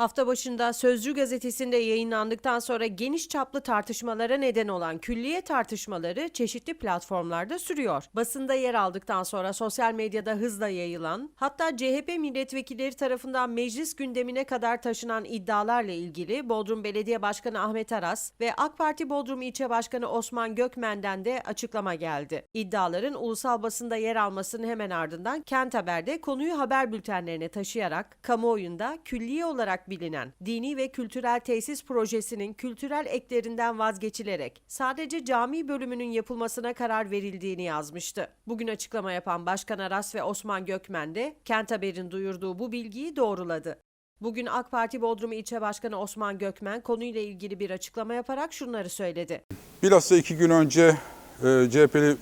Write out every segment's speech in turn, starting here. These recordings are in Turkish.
Hafta başında Sözcü gazetesinde yayınlandıktan sonra geniş çaplı tartışmalara neden olan külliye tartışmaları çeşitli platformlarda sürüyor. Basında yer aldıktan sonra sosyal medyada hızla yayılan, hatta CHP milletvekilleri tarafından meclis gündemine kadar taşınan iddialarla ilgili Bodrum Belediye Başkanı Ahmet Aras ve AK Parti Bodrum İlçe Başkanı Osman Gökmen'den de açıklama geldi. İddiaların ulusal basında yer almasının hemen ardından Kent Haber'de konuyu haber bültenlerine taşıyarak kamuoyunda külliye olarak bilinen dini ve kültürel tesis projesinin kültürel eklerinden vazgeçilerek sadece cami bölümünün yapılmasına karar verildiğini yazmıştı. Bugün açıklama yapan Başkan Aras ve Osman Gökmen de Kent Haber'in duyurduğu bu bilgiyi doğruladı. Bugün AK Parti Bodrum İlçe Başkanı Osman Gökmen konuyla ilgili bir açıklama yaparak şunları söyledi. Bilhassa iki gün önce e, CHP'li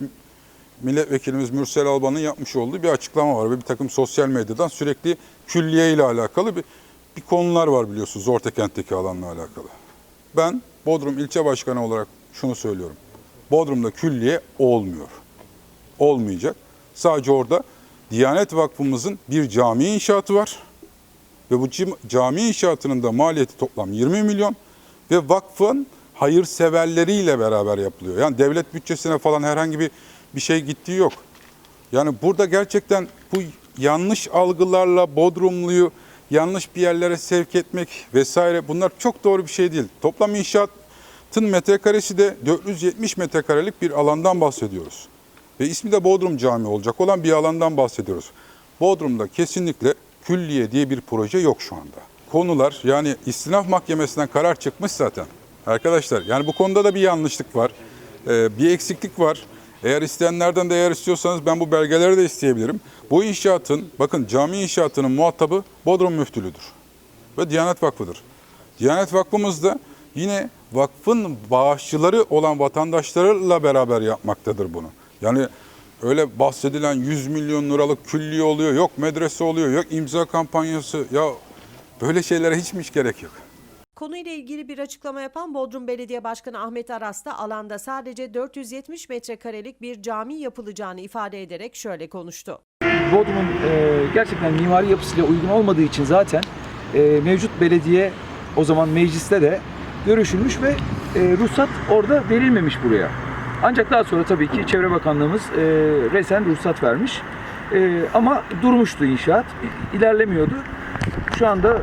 milletvekilimiz Mürsel Alban'ın yapmış olduğu bir açıklama var ve bir takım sosyal medyadan sürekli külliye ile alakalı bir, bir konular var biliyorsunuz Ortakent'teki alanla alakalı. Ben Bodrum ilçe başkanı olarak şunu söylüyorum. Bodrum'da külliye olmuyor. Olmayacak. Sadece orada Diyanet Vakfımızın bir cami inşaatı var. Ve bu cami inşaatının da maliyeti toplam 20 milyon ve vakfın hayırseverleriyle beraber yapılıyor. Yani devlet bütçesine falan herhangi bir bir şey gittiği yok. Yani burada gerçekten bu yanlış algılarla Bodrumluyu yanlış bir yerlere sevk etmek vesaire bunlar çok doğru bir şey değil. Toplam inşaatın metrekaresi de 470 metrekarelik bir alandan bahsediyoruz. Ve ismi de Bodrum Camii olacak olan bir alandan bahsediyoruz. Bodrum'da kesinlikle külliye diye bir proje yok şu anda. Konular yani istinaf mahkemesinden karar çıkmış zaten. Arkadaşlar yani bu konuda da bir yanlışlık var. Ee, bir eksiklik var. Eğer isteyenlerden de eğer istiyorsanız ben bu belgeleri de isteyebilirim. Bu inşaatın bakın cami inşaatının muhatabı Bodrum Müftülüdür ve Diyanet Vakfı'dır. Diyanet Vakfımız da yine vakfın bağışçıları olan vatandaşlarıyla beraber yapmaktadır bunu. Yani öyle bahsedilen 100 milyon liralık külliye oluyor, yok medrese oluyor, yok imza kampanyası. Ya böyle şeylere hiç mi hiç gerek yok? Konuyla ilgili bir açıklama yapan Bodrum Belediye Başkanı Ahmet Aras da alanda sadece 470 metrekarelik bir cami yapılacağını ifade ederek şöyle konuştu. Bodrum'un e, gerçekten mimari yapısıyla uygun olmadığı için zaten e, mevcut belediye o zaman mecliste de görüşülmüş ve e, ruhsat orada verilmemiş buraya. Ancak daha sonra tabii ki Çevre Bakanlığımız e, resen ruhsat vermiş. E, ama durmuştu inşaat, ilerlemiyordu. Şu anda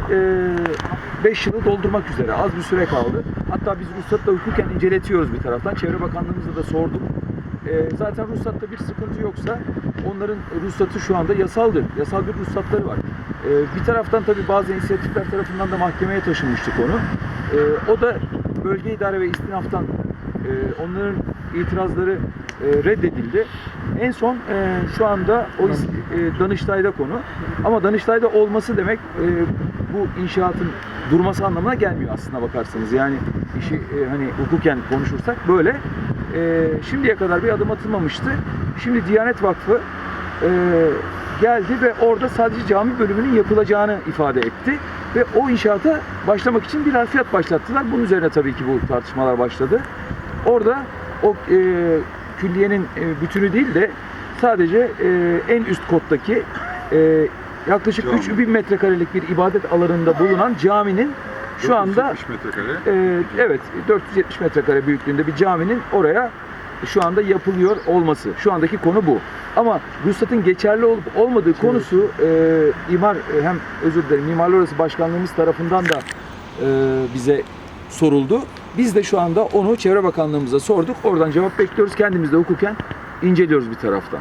5 yılı doldurmak üzere az bir süre kaldı. Hatta biz ruhsatla hukuken inceletiyoruz bir taraftan. Çevre Bakanlığımıza da sorduk. E, zaten ruhsatta bir sıkıntı yoksa onların ruhsatı şu anda yasaldır. Yasal bir ruhsatları var. E, bir taraftan tabii bazı inisiyatifler tarafından da mahkemeye taşınmıştı konu. E, o da bölge idare ve istinaftan e, onların itirazları e, reddedildi. En son e, şu anda o e, Danıştay'da konu. Ama Danıştay'da olması demek bu inşaatın durması anlamına gelmiyor aslına bakarsanız. Yani işi hani hukuken konuşursak böyle. Şimdiye kadar bir adım atılmamıştı. Şimdi Diyanet Vakfı geldi ve orada sadece cami bölümünün yapılacağını ifade etti. Ve o inşaata başlamak için bir harfiyat başlattılar. Bunun üzerine tabii ki bu tartışmalar başladı. Orada o e, külliyenin e, bütünü değil de sadece e, en üst kottaki e, yaklaşık Cami. 3000 metrekarelik bir ibadet alanında bulunan caminin şu anda 470 metrekare. evet 470 metrekare büyüklüğünde bir caminin oraya şu anda yapılıyor olması. Şu andaki konu bu. Ama ruhsatın geçerli olup olmadığı konusu e, imar hem özür dilerim Mimarlar Odası Başkanlığımız tarafından da e, bize soruldu. Biz de şu anda onu Çevre Bakanlığımıza sorduk. Oradan cevap bekliyoruz. Kendimiz de hukuken inceliyoruz bir taraftan.